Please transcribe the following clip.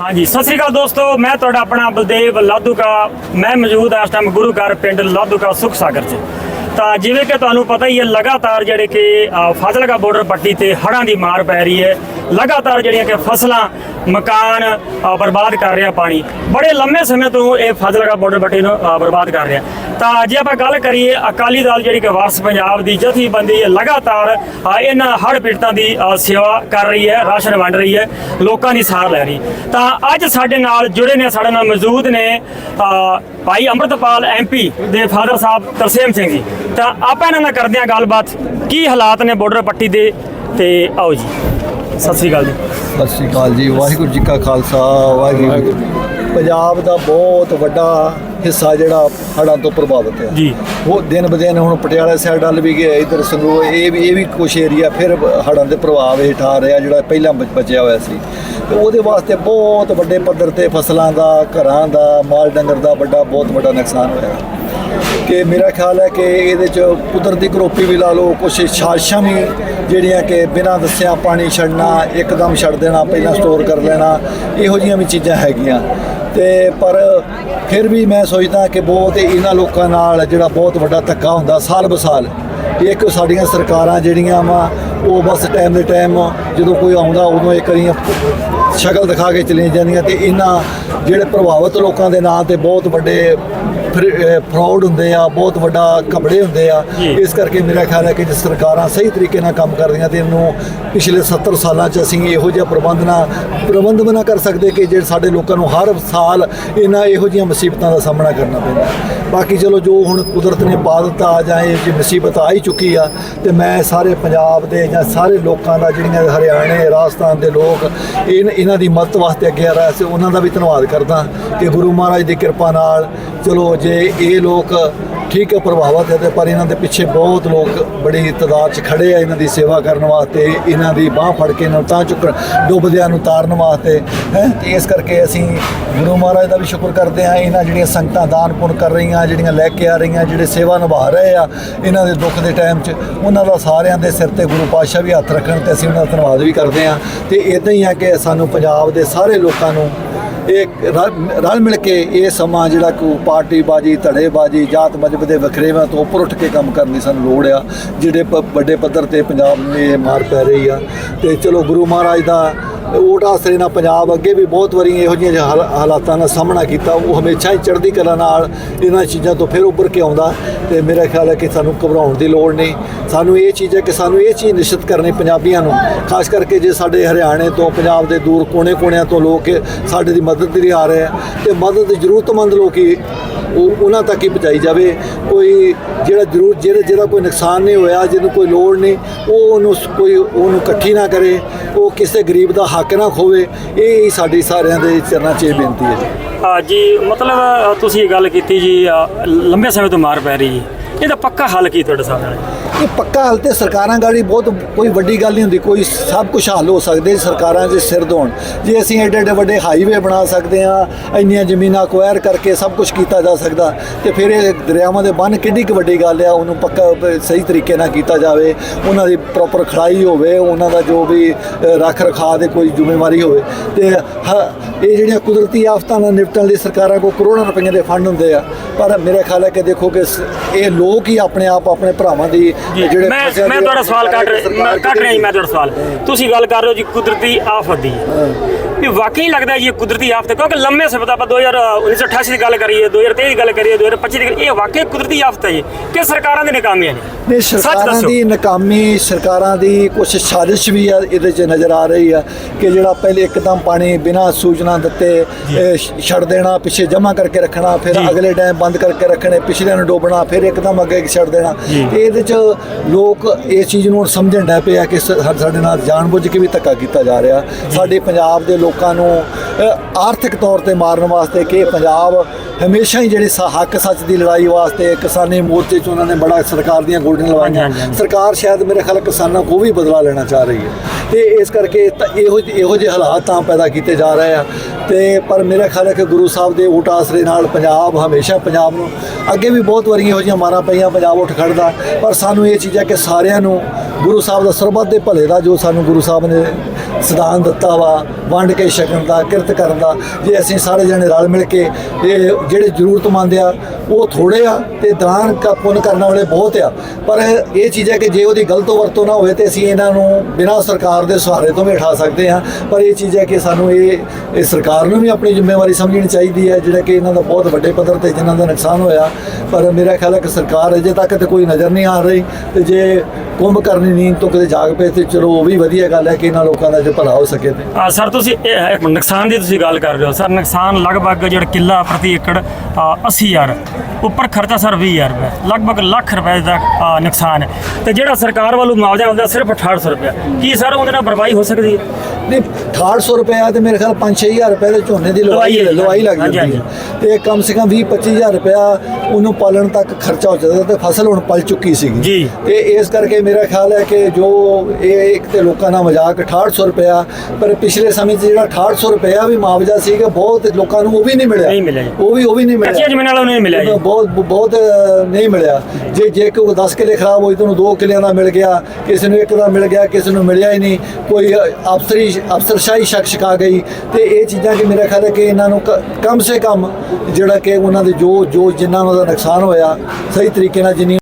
ਹਾਂਜੀ, ਸਤਿ ਸ੍ਰੀ ਅਕਾਲ ਦੋਸਤੋ, ਮੈਂ ਤੁਹਾਡਾ ਆਪਣਾ ਬਲਦੇਵ ਲਾਧੂਕਾ ਮੈਂ ਮੌਜੂਦ ਹਾਂ ਇਸ ਟਾਈਮ ਗੁਰੂ ਘਰ ਪਿੰਡ ਲਾਧੂਕਾ ਸੁਖ ਸਾਗਰ 'ਚ। ਤਾਂ ਜਿਵੇਂ ਕਿ ਤੁਹਾਨੂੰ ਪਤਾ ਹੀ ਹੈ, ਲਗਾਤਾਰ ਜਿਹੜੇ ਕਿ ਫਾਜ਼ਿਲਕਾ ਬਾਰਡਰ ਪੱਟੀ ਤੇ ਹੜ੍ਹਾਂ ਦੀ ਮਾਰ ਪੈ ਰਹੀ ਹੈ। ਲਗਾਤਾਰ ਜਿਹੜੀਆਂ ਕਿ ਫਸਲਾਂ, ਮਕਾਨ ਬਰਬਾਦ ਕਰ ਰਿਹਾ ਪਾਣੀ। ਬੜੇ ਲੰਮੇ ਸਮੇਂ ਤੋਂ ਇਹ ਫਾਜ਼ਿਲਕਾ ਬਾਰਡਰ ਪੱਟੀ ਨੂੰ ਬਰਬਾਦ ਕਰ ਰਿਹਾ। ਤਾਂ ਜੇ ਆਪਾਂ ਗੱਲ ਕਰੀਏ ਅਕਾਲੀ ਦਲ ਜਿਹੜੀ ਕਿ ਵਾਰਸ ਪੰਜਾਬ ਦੀ ਜਥੇਬੰਦੀ ਹੈ, ਲਗਾਤਾਰ ਇਹਨਾਂ ਹੜ੍ਹ ਪੀੜਤਾਂ ਦੀ ਸੇਵਾ ਕਰ ਰਹੀ ਹੈ, ਰਾਸ਼ਨ ਵੰਡ ਰਹੀ ਹੈ, ਲੋਕਾਂ ਦੀ ਸਾਰ ਲੈ ਰਹੀ। ਤਾਂ ਅੱਜ ਸਾਡੇ ਨਾਲ ਜੁੜੇ ਨੇ, ਸਾਡੇ ਨਾਲ ਮੌਜੂਦ ਨੇ ਭਾਈ ਅੰਮ੍ਰਿਤਪਾਲ ਐਮਪੀ ਦੇ ਫਾਦਰ ਸਾਹਿਬ ਤਰਸੇਮ ਸਿੰਘ ਜੀ। ਤਾਂ ਆਪਾਂ ਇਹਨਾਂ ਨਾਲ ਕਰਦੇ ਹਾਂ ਗੱਲਬਾਤ। ਕੀ ਹਾਲਾਤ ਨੇ ਬਾਰਡਰ ਪੱਟੀ ਦੇ? ਤੇ ਆਓ ਜੀ। ਸਤਿ ਸ੍ਰੀ ਅਕਾਲ ਜੀ। ਸਤਿ ਸ਼੍ਰੀ ਅਕਾਲ ਜੀ ਵਾਹਿਗੁਰੂ ਜੀ ਕਾ ਖਾਲਸਾ ਵਾਹਿਗੁਰੂ ਜੀ। ਪੰਜਾਬ ਦਾ ਬਹੁਤ ਵੱਡਾ ਹਿੱਸਾ ਜਿਹੜਾ ਹੜ੍ਹਾਂ ਤੋਂ ਪ੍ਰਭਾਵਿਤ ਹੈ। ਜੀ। ਉਹ ਦਿਨ ਬਦਿਨ ਹੁਣ ਪਟਿਆਲਾ ਸਾਈਡ ਵੱਲ ਵੀ ਗਿਆ ਇਧਰ ਸੰਗਰੂਰ ਇਹ ਵੀ ਇਹ ਵੀ ਕੁਛ ਏਰੀਆ ਫਿਰ ਹੜ੍ਹਾਂ ਦੇ ਪ੍ਰਭਾਵ ਹੇਠ ਆ ਰਿਹਾ ਜਿਹੜਾ ਪਹਿਲਾਂ ਬਚ- ਬਚਿਆ ਹੋਇਆ ਸੀ। ਤੇ ਉਹਦੇ ਵਾਸਤੇ ਬਹੁਤ ਵੱਡੇ ਪੱਧਰ ਤੇ ਫਸਲਾਂ ਦਾ ਘਰਾਂ ਦਾ ਮਾਲ ਡੰਗਰ ਦਾ ਵੱਡਾ ਬਹੁਤ ਵੱਡਾ ਨੁਕਸਾਨ ਹੋਇਆ। ਕਿ ਮੇਰਾ ਖਿਆਲ ਹੈ ਕਿ ਇਹਦੇ ਚ ਕੁਦਰਤੀ ਕਰੋਪੀ ਵੀ ਲਾ ਲਓ, ਕੁਛ ਸਾਜ਼ਿਸ਼ਾਂ ਵੀ ਜਿਹੜੀਆਂ ਕਿ ਬਿਨਾਂ ਦੱਸਿਆ ਪਾਣੀ ਛੱਡਣਾ, ਇੱਕਦਮ ਛੱਡ ਦੇਣਾ, ਪਹਿਲਾਂ ਸਟੋਰ ਕਰ ਲੈਣਾ, ਇਹੋ ਜਿਹੀਆਂ ਵੀ ਚੀਜ਼ਾਂ ਹੈਗੀਆਂ। ਤੇ ਪਰ ਫਿਰ ਵੀ ਮੈਂ ਸੋਚਦਾ ਕਿ ਬਹੁਤ ਇਹਨਾਂ ਲੋਕਾਂ ਨਾਲ ਜਿਹੜਾ ਬਹੁਤ ਵੱਡਾ ਧੱਕਾ ਹੁੰਦਾ ਸਾਲ ਬਸਾਲ ਇੱਕ ਸਾਡੀਆਂ ਸਰਕਾਰਾਂ ਜਿਹੜੀਆਂ ਵਾ, ਉਹ ਬਸ ਟਾਈਮ ਦੇ ਟਾਈਮ ਜਦੋਂ ਕੋਈ ਆਉਂਦਾ, ਉਦੋਂ ਇੱਕ ਵਾਰੀ ਸ਼ਕਲ ਦਿਖਾ ਕੇ ਚਲੀਆਂ ਜਾਂਦੀਆਂ ਤੇ ਇਹਨਾਂ ਜਿਹੜੇ ਪ੍ਰਭਾਵਿਤ ਲੋਕਾਂ ਦੇ ਨਾਂ ਤੇ ਬਹੁਤ ਵੱਡੇ ਫਰਾਡ ਹੁੰਦੇ ਆ ਬਹੁਤ ਵੱਡਾ ਕਪੜੇ ਹੁੰਦੇ ਆ ਜੀ। ਇਸ ਕਰਕੇ ਮੇਰਾ ਖਿਆਲ ਹੈ ਕਿ ਜੇ ਸਰਕਾਰਾਂ ਸਹੀ ਤਰੀਕੇ ਨਾਲ ਕੰਮ ਕਰਦੀਆਂ ਤੇ ਇਹਨੂੰ ਪਿਛਲੇ 70 ਸਾਲਾਂ 'ਚ ਅਸੀਂ ਇਹੋ ਜਿਹਾ ਪ੍ਰਬੰਧ ਨਾ ਪ੍ਰਬੰਧ ਬਣਾ ਕਰ ਸਕਦੇ ਕਿ ਜਿਹੜੇ ਸਾਡੇ ਲੋਕਾਂ ਨੂੰ ਹਰ ਸਾਲ ਇਹਨਾਂ ਇਹੋ ਜਿਹੀਆਂ ਮੁਸੀਬਤਾਂ ਦਾ ਸਾਹਮਣਾ ਕਰਨਾ ਪੈਂਦਾ ਬਾਕੀ ਚਲੋ ਜੋ ਹੁਣ ਕੁਦਰਤ ਨੇ ਪਾ ਦਿੱਤਾ ਜਾਂ ਇਹ ਜੀ ਮੁਸੀਬਤ ਆ ਹੀ ਚੁੱਕੀ ਆ ਤੇ ਮੈਂ ਸਾਰੇ ਪੰਜਾਬ ਦੇ ਜਾਂ ਸਾਰੇ ਲੋਕਾਂ ਦਾ ਜਿਹੜੀਆਂ ਹਰਿਆਣੇ ਰਾਜਸਥਾਨ ਦੇ ਲੋਕ ਇਹਨਾਂ ਦੀ ਮਦਦ ਵਾਸਤੇ ਅੱਗੇ ਆ ਰਹੇ ਸੀ ਉਹਨਾਂ ਦਾ ਵੀ ਧੰਨਵਾਦ ਕਰਦਾ ਕਿ ਗੁਰੂ ਮਹਾਰਾਜ ਦੀ ਕਿਰਪਾ ਨਾਲ ਚਲੋ ਜੇ ਇਹ ਲੋਕ ਠੀਕ ਹੈ ਪ੍ਰਭਾਵਿਤ ਹੈ ਤੇ ਪਰ ਇਹਨਾਂ ਦੇ ਪਿੱਛੇ ਬਹੁਤ ਲੋਕ ਬੜੀ ਤਾਦਾਦ 'ਚ ਖੜੇ ਆ ਇਹਨਾਂ ਦੀ ਸੇਵਾ ਕਰਨ ਵਾਸਤੇ, ਇਹਨਾਂ ਦੀ ਬਾਹ ਫੜ ਕੇ ਇਹਨਾਂ ਨੂੰ ਤਾਂ ਚੁੱਕਣ, ਡੁੱਬਦਿਆਂ ਨੂੰ ਤਾਰਨ ਵਾਸਤੇ, ਹੈ? ਇਸ ਕਰਕੇ ਅਸੀਂ ਗੁਰੂ ਮਹਾਰਾਜ ਦਾ ਵੀ ਸ਼ੁਕਰ ਕਰਦੇ ਹਾਂ, ਇਹਨਾਂ ਜਿਹੜੀਆਂ ਸੰਗਤਾਂ ਦਾਨ ਪੁੰਨ ਕਰ ਰਹੀਆਂ, ਜਿਹੜੀਆਂ ਲੈ ਕੇ ਆ ਰਹੀਆਂ, ਜਿਹੜੇ ਸੇਵਾ ਨਿਭਾ ਰਹੇ ਆ, ਇਹਨਾਂ ਦੇ ਦੁੱਖ ਦੇ ਟਾਈਮ 'ਚ, ਉਹਨਾਂ ਦਾ ਸਾਰਿਆਂ ਦੇ ਸਿਰ ਤੇ ਗੁਰੂ ਪਾਤਸ਼ਾਹ ਵੀ ਹੱਥ ਰੱਖਣ ਤੇ ਅਸੀਂ ਉਹਨਾਂ ਦਾ ਧੰਨਵਾਦ ਵੀ ਕਰਦੇ ਹਾਂ। ਤੇ ਇਦਾਂ ਹੀ ਆ ਕਿ ਸਾਨੂੰ ਪੰਜਾਬ ਦੇ ਸਾਰੇ ਲੋਕਾਂ ਨੂੰ ਇਹ ਰਲ ਮਿਲ ਕੇ ਇਹ ਸਮਾਂ ਜਿਹੜਾ ਕੋ ਪਾਰਟੀ ਬਾਜੀ ਧੜੇ ਜਾਤ ਮਜਬ ਦੇ ਵਖਰੇਵਾਂ ਤੋਂ ਉੱਪਰ ਉੱਠ ਕੇ ਕੰਮ ਕਰਨ ਦੀ ਸਾਨੂੰ ਲੋੜ ਆ, ਜਿਹੜੇ ਪ- ਵੱਡੇ ਪੱਧਰ ਤੇ ਪੰਜਾਬ ਨੂੰ ਇਹ ਮਾਰ ਪੈ ਰਹੀ ਆ। ਤੇ ਚਲੋ ਗੁਰੂ ਮਹਾਰਾਜ ਦਾ ਓਟ ਆਸਰੇ ਨਾਲ ਪੰਜਾਬ ਅੱਗੇ ਵੀ ਬਹੁਤ ਵਾਰੀ ਇਹੋ ਜਿਹੀਆਂ ਹਾਲ- ਹਾਲਾਤਾਂ ਦਾ ਸਾਹਮਣਾ ਕੀਤਾ। ਉਹ ਹਮੇਸ਼ਾ ਹੀ ਚੜ੍ਹਦੀ ਕਲਾ ਨਾਲ ਇਹਨਾਂ ਚੀਜ਼ਾਂ ਤੋਂ ਫਿਰ ਉੱਭਰ ਕੇ ਆਉਂਦਾ ਤੇ ਮੇਰਾ ਖਿਆਲ ਹੈ ਕਿ ਸਾਨੂੰ ਘਬਰਾਉਣ ਦੀ ਲੋੜ ਨਹੀਂ। ਸਾਨੂੰ ਇਹ ਚੀਜ਼ ਹੈ ਕਿ ਸਾਨੂੰ ਇਹ ਚੀਜ਼ ਨਿਸ਼ਚਿਤ ਕਰਨੀ ਪੰਜਾਬੀਆਂ ਨੂੰ। ਖਾਸ ਕਰਕੇ ਜੇ ਸਾਡੇ ਹਰਿਆਣੇ ਤੋਂ, ਪੰਜਾਬ ਦੇ ਦੂਰ ਕੋਨੇ-ਕੋਨਿਆਂ ਤੋਂ ਲੋਕ ਸਾਡੇ ਦੀ ਮਦਦ ਲਈ ਆ ਰਹੇ ਆ ਤੇ ਮਦਦ ਜ਼ਰੂਰਤਮੰਦ ਲੋਕੀ ਉਹ ਉਹਨਾਂ ਤੱਕ ਹੀ ਪਹੁੰਚਾਈ ਜਾਵੇ। ਕੋਈ ਜਿਹੜਾ ਜ਼ਰੂਰ ਜਿਹੜੇ ਜਿਹਦਾ ਕੋਈ ਨੁਕਸਾਨ ਨਹੀਂ ਹੋਇਆ ਜਿਹਨੂੰ ਕੋਈ ਲੋੜ ਨਹੀਂ ਉਹ ਉਹਨੂੰ ਕੋਈ ਉਹਨੂੰ ਇਕੱਠੀ ਨਾ ਕਰੇ। ਉਹ ਕਿਸੇ ਗਰੀਬ ਦਾ ਹੱਕ ਨਾ ਖੋਵੇ। ਇਹ ਸਾਡੀ ਸਾਰਿਆਂ ਦੇ ਚਰਨਾਂ 'ਚ ਇਹ ਬੇਨਤੀ ਹੈ। ਜੀ ਅ, ਜੀ ਮਤਲਬ ਤੁਸੀਂ ਇਹ ਗੱਲ ਕੀਤੀ ਜੀ ਲੰਬੇ ਸਮੇਂ ਤੋਂ ਮਾਰ ਪੈ ਰਹੀ ਜੀ। ਇਹਦਾ ਪੱਕਾ ਹੱਲ ਕੀ ਤੁਹਾਡੇ ਸਾਹਮਣੇ? ਇਹ ਪੱਕਾ ਹੱਲ ਤੇ ਸਰਕਾਰਾਂ ਗਾੜੀ ਬਹੁਤ ਕੋਈ ਵੱਡੀ ਗੱਲ ਨਹੀਂ ਹੁੰਦੀ ਕੋਈ ਸਭ ਕੁਝ ਹੱਲ ਹੋ ਸਕਦੇ ਸਰਕਾਰਾਂ ਦੇ ਸਿਰ ਧੋਣ ਜੇ ਅਸੀਂ ਐਡੇ ਐਡੇ ਵੱਡੇ ਹਾਈਵੇ ਬਣਾ ਸਕਦੇ ਹਾਂ ਇੰਨੀਆਂ ਜ਼ਮੀਨਾਂ ਅਕਵਾਇਰ ਕਰਕੇ ਸਭ ਕੁਝ ਕੀਤਾ ਜਾ ਸਕਦਾ ਤੇ ਫਿਰ ਇਹ ਦਰਿਆਵਾਂ ਦੇ ਬੰਨ ਕਿੱਡੀ ਕੁ ਵੱਡੀ ਗੱਲ ਆ ਉਹਨੂੰ ਪੱਕਾ ਬ- ਸਹੀ ਤਰੀਕੇ ਨਾਲ ਕੀਤਾ ਜਾਵੇ ਉਹਨਾਂ ਦੀ ਪ੍ਰੋਪਰ ਖੜਾਈ ਹੋਵੇ ਉਹਨਾਂ ਦਾ ਜੋ ਵੀ ਅ, ਰੱਖ ਰਖਾਅ ਦੇ ਕੋਈ ਜ਼ਿੰਮੇਵਾਰੀ ਹੋਵੇ। ਤੇ ਹ- ਇਹ ਜਿਹੜੀਆਂ ਕੁਦਰਤੀ ਆਫਤਾਂ ਨਾਲ ਨਿਪਟਣ ਲਈ ਸਰਕਾਰਾਂ ਕੋਲ ਕਰੋੜਾਂ ਰੁਪਈਆਂ ਦੇ ਫੰਡ ਹੁੰਦੇ ਆ ਪਰ ਮੇਰਾ ਖਿਆਲ ਹੈ ਕਿ ਦੇਖੋ ਕਿ ਸ- ਇਹ ਲੋਕ ਹੀ ਆਪਣੇ ਆਪ ਆਪਣੇ ਭਰਾਵਾਂ ਦੀ ਜੀ। ਮੈਂ ਮੈਂ ਤੁਹਾਡਾ ਸਵਾਲ ਕੱਟ ਕੱਟ ਰਿਹਾ ਜੀ ਮੈਂ ਤੁਹਾਡਾ ਸਵਾਲ। ਤੁਸੀਂ ਗੱਲ ਕਰ ਰਹੇ ਹੋ ਜੀ ਕੁਦਰਤੀ ਆਫਤ ਦੀ। ਵੀ ਵਾਕਈ ਲੱਗਦਾ ਜੀ ਇਹ ਕੁਦਰਤੀ ਆਫਤ ਹੈ ਕਿਉਂਕਿ ਲੰਮੇ ਸਮੇਂ ਤੋਂ ਆਪਾਂ 2000 1988 ਦੀ ਗੱਲ ਕਰੀਏ 2023 ਦੀ ਗੱਲ ਕਰੀਏ 2025 ਦੀ ਇਹ ਵਾਕਈ ਕੁਦਰਤੀ ਆਫਤ ਹੈ ਜੀ ਕਿ ਸਰਕਾਰਾਂ ਦੀ ਨਾਕਾਮੀਆਂ ਨੇ ਨਹੀਂ ਸੱਚ ਸਰਕਾਰਾਂ। ਦੀ ਨਾਕਾਮੀ ਸਰਕਾਰਾਂ ਦੀ ਕੁਝ ਸਾਜ਼ਿਸ਼ ਵੀ ਆ ਇਹਦੇ 'ਚ ਨਜ਼ਰ ਆ ਰਹੀ ਆ ਕਿ ਜਿਹੜਾ ਪਹਿਲੇ ਇੱਕਦਮ ਪਾਣੀ ਬਿਨਾਂ ਸੂਚਨਾ ਦਿੱਤੇ ਛੱਡ ਦੇਣਾ ਪਿੱਛੇ ਜਮ੍ਹਾਂ ਕਰਕੇ ਰੱਖਣਾ ਫਿਰ। ਅਗਲੇ ਟਾਈਮ ਬੰਦ ਕਰਕੇ ਰੱਖਣੇ ਪਿਛਲੇ ਨੂੰ ਡੋਬਣਾ ਫਿਰ ਇੱਕਦਮ ਅੱਗੇ ਛੱਡ ਦੇਣਾ। ਇਹਦੇ 'ਚ ਲੋਕ ਇਸ ਚੀਜ਼ ਨੂੰ ਸਮਝਣ ਡੈ ਪਏ ਆ ਕਿ ਸਾਡੇ ਨਾਲ ਜਾਣਬੁੱਝ ਕੇ ਵੀ ਧੱਕਾ ਕੀਤਾ ਜਾ ਰਿਹਾ ਸਾਡੇ ਪੰਜਾਬ ਦੇ ਲੋਕਾਂ ਨੂੰ ਆਰਥਿਕ ਤੌਰ ਤੇ ਮਾਰਨ ਵਾਸਤੇ ਕਿ ਪੰਜਾਬ ਹਮੇਸ਼ਾ ਹੀ ਜਿਹੜੀ ਹੱਕ ਸੱਚ ਦੀ ਲੜਾਈ ਵਾਸਤੇ ਕਿਸਾਨੀ ਮੋਰਚੇ 'ਚ ਉਹਨਾਂ ਨੇ ਬੜਾ ਸਰਕਾਰ ਦੀਆਂ ਹਾਂਜੀ, ਲਵਾਈਆਂ। ਸਰਕਾਰ ਸ਼ਾਇਦ ਮੇਰੇ ਖਿਆਲ ਕਿਸਾਨਾਂ ਕੋ ਵੀ ਬਦਲਾ ਲੈਣਾ ਚਾਹ ਰਹੀ ਹੈ। ਤੇ ਇਸ ਕਰਕੇ ਇਹੋ ਇਹੋ ਜਿਹੇ ਹਾਲਾਤ ਤਾਂ ਪੈਦਾ ਕੀਤੇ ਜਾ ਰਹੇ ਆ। ਤੇ ਪਰ ਮੇਰੇ ਖਿਆਲ ਹੈ ਕਿ ਗੁਰੂ ਸਾਹਿਬ ਦੇ ਊਟ ਆਸਰੇ ਨਾਲ ਪੰਜਾਬ ਹਮੇਸ਼ਾ ਪੰਜਾਬ ਨੂੰ ਅੱਗੇ ਵੀ ਬਹੁਤ ਵਾਰੀ ਇਹੋ ਜਿਹੀਆਂ ਮਾਰਾਂ ਪਈਆਂ ਪੰਜਾਬ ਉੱਠ ਖੜਦਾ। ਪਰ ਸਾਨੂੰ ਇਹ ਚੀਜ਼ ਹੈ ਕਿ ਸਾਰਿਆਂ ਨੂੰ ਗੁਰੂ ਸਾਹਿਬ ਦਾ ਸਰਬੱਤ ਦੇ ਭਲੇ ਦਾ ਜੋ ਸਾਨੂੰ ਗੁਰੂ ਸਾਹਿਬ ਨੇ ਸਿਧਾਂਤ ਦਿੱਤਾ ਵਾ, ਵੰਡ ਕੇ ਛਕਣ ਦਾ, ਕਿਰਤ ਕਰਨ ਦਾ, ਜੇ ਅਸੀਂ ਸਾਰੇ ਜਣੇ ਰਲ ਮਿਲ ਕੇ ਇਹ ਜਿਹੜੇ ਜ਼ਰੂਰਤਮੰਦ ਆ, ਉਹ ਥੋੜੇ ਆ ਤੇ ਦਾਨ ਕ- ਪੁੰਨ ਕਰਨ ਵਾਲੇ ਬਹੁਤ ਆ। ਪਰ ਇਹ ਚੀਜ਼ ਹੈ ਕਿ ਜੇ ਉਹਦੀ ਗਲਤ ਵਰਤੋਂ ਨਾ ਹੋਵੇ ਤੇ ਅਸੀਂ ਇਹਨਾਂ ਨੂੰ ਬਿਨਾਂ ਸਰਕਾਰ ਦੇ ਸਹਾਰੇ ਤੋਂ ਵੀ ਉਠਾ ਸਕਦੇ ਹਾਂ। ਪਰ ਇਹ ਚੀਜ਼ ਹੈ ਕਿ ਸਾਨੂੰ ਇਹ ਇਹ ਸਰਕਾਰ ਨੂੰ ਵੀ ਆਪਣੀ ਜ਼ਿੰਮੇਵਾਰੀ ਸਮਝਣੀ ਚਾਹੀਦੀ ਹੈ, ਜਿਹੜਾ ਕਿ ਇਹਨਾਂ ਦਾ ਬਹੁਤ ਵੱਡੇ ਪੱਧਰ ਤੇ ਜਿਨ੍ਹਾਂ ਦਾ ਨੁਕਸਾਨ ਹੋਇਆ। ਪਰ ਮੇਰਾ ਖਿਆਲ ਹੈ ਕਿ ਸਰਕਾਰ ਅਜੇ ਤੱਕ ਤੇ ਕੋਈ ਨਜ਼ਰ ਨਹੀਂ ਆ ਰਹੀ ਤੇ ਜੇ ਕੁੰਭ ਕਰਨੀ ਨੀਂਦ ਤੋਂ ਕਿਤੇ ਜਾਗ ਪਏ ਤੇ ਚਲੋ ਉਹ ਵੀ ਵਧੀਆ ਗੱਲ ਹੈ ਕਿ ਇਹਨਾਂ ਲੋਕਾਂ ਦਾ ਜੇ ਭਲਾ ਹੋ ਸਕੇ ਤੇ। ਆ ਸਰ ਤੁਸੀਂ ਇਹ ਨੁਕਸਾਨ ਦੀ ਤੁਸੀਂ ਗੱਲ ਕਰ ਰਹੇ ਹੋ। ਸਰ ਨੁਕਸਾਨ ਲਗਭਗ ਜਿਹੜਾ ਕਿੱਲਾ ਪ੍ਰਤੀ ਏਕੜ ਆ, 80000 ਉੱਪਰ ਖਰਚਾ ਸਰ 20000 ਰੁਪਏ। ਲਗਭਗ ਲੱਖ ਰੁਪਏ ਦਾ ਆ, ਨੁਕਸਾਨ ਹੈ। ਤੇ ਜਿਹੜਾ ਸਰਕਾਰ ਵੱਲੋਂ ਮੁਆਵਜ਼ਾ ਆਉਂਦਾ ਸਿਰਫ 6800 ਰੁਪਏ ਕੀ ਸਰ ਉਹਦੇ ਨਾਲ ਭਰਪਾਈ ਹੋ ਸਕਦੀ ਹੈ? ਨਹੀਂ 6800 ਰੁਪਏ ਤੇ ਮੇਰੇ ਖਿਆਲ 5-6000 ਰੁਪਏ ਦੇ ਝੋਨੇ ਦੀ ਲਵਾਈ ਲਵਾਈ ਲੱਗ ਜਾਂਦੀ ਹੈ। ਤੇ ਕਮ ਸੇ ਕਮ 20-25000 ਰੁਪਇਆ ਉਹਨੂੰ ਪਾਲਣ ਤੱਕ ਖਰਚਾ ਹੋ ਜਾਂਦਾ ਤੇ ਫਸਲ ਹੁਣ ਪਲ ਚੁੱਕੀ ਸੀਗੀ। ਜੀ। ਤੇ ਇਸ ਕਰਕੇ ਮੇਰਾ ਖਿਆਲ ਹੈ ਕਿ ਜੋ ਇਹ ਇੱਕ ਤੇ ਲੋਕਾਂ ਦਾ ਮਜ਼ਾਕ 6800 ਰੁਪਇਆ ਪਰ ਪਿਛਲੇ ਸਮੇਂ 'ਚ ਜਿਹੜਾ 6800 ਰੁਪਇਆ ਵੀ ਮੁਆਵਜ਼ਾ ਸੀਗਾ ਬਹੁਤ ਲੋਕਾਂ ਨੂੰ ਉਹ ਵੀ ਨਹੀਂ ਮਿਲਿਆ। ਨਹੀਂ ਮਿਲਿਆ ਜੀ। ਉਹ ਵੀ ਉਹ ਵੀ ਨਹੀਂ ਮਿਲਿਆ। ਕੱਚੀਆਂ ਜ਼ਮੀਨਾਂ ਵਾਲਿਆਂ ਨੂੰ ਨਹੀਂ ਮਿਲਿਆ ਬਹੁਤ ਬਹੁਤ ਨਹੀਂ ਮਿਲਿਆ। ਜੇ ਜੇ ਕੋਈ 10 ਕਿੱਲੇ ਖਰਾਬ ਹੋਈ ਤੁਹਾਨੂੰ ਦੋ ਕਿੱਲਿਆਂ ਦਾ ਮਿਲ ਗਿਆ ਕਿਸੇ ਨੂੰ ਇੱਕ ਦਾ ਮਿਲ ਗਿਆ ਕਿਸੇ ਨੂੰ ਮਿਲਿਆ ਹੀ ਨਹੀਂ। ਕੋਈ ਅਫਸਰੀ ਅਫਸਰਸ਼ਾਹੀ ਸ਼ਖਸ ਆ ਗਈ। ਤੇ ਇਹ ਚੀਜ਼ਾਂ ਕਿ ਮੇਰਾ ਖਿਆਲ ਹੈ ਕਿ ਇਹਨਾਂ ਨੂੰ ਕ- ਕਮ ਸੇ ਕਮ ਜਿਹੜਾ ਕਿ ਉਹਨਾਂ ਦੇ ਜੋ ਜੋ ਜਿੰਨਾ ਉਹਨਾਂ ਦਾ ਨੁਕਸਾਨ ਹੋਇਆ, ਸਹੀ ਤਰੀਕੇ ਨਾਲ ਜਿੰਨੀ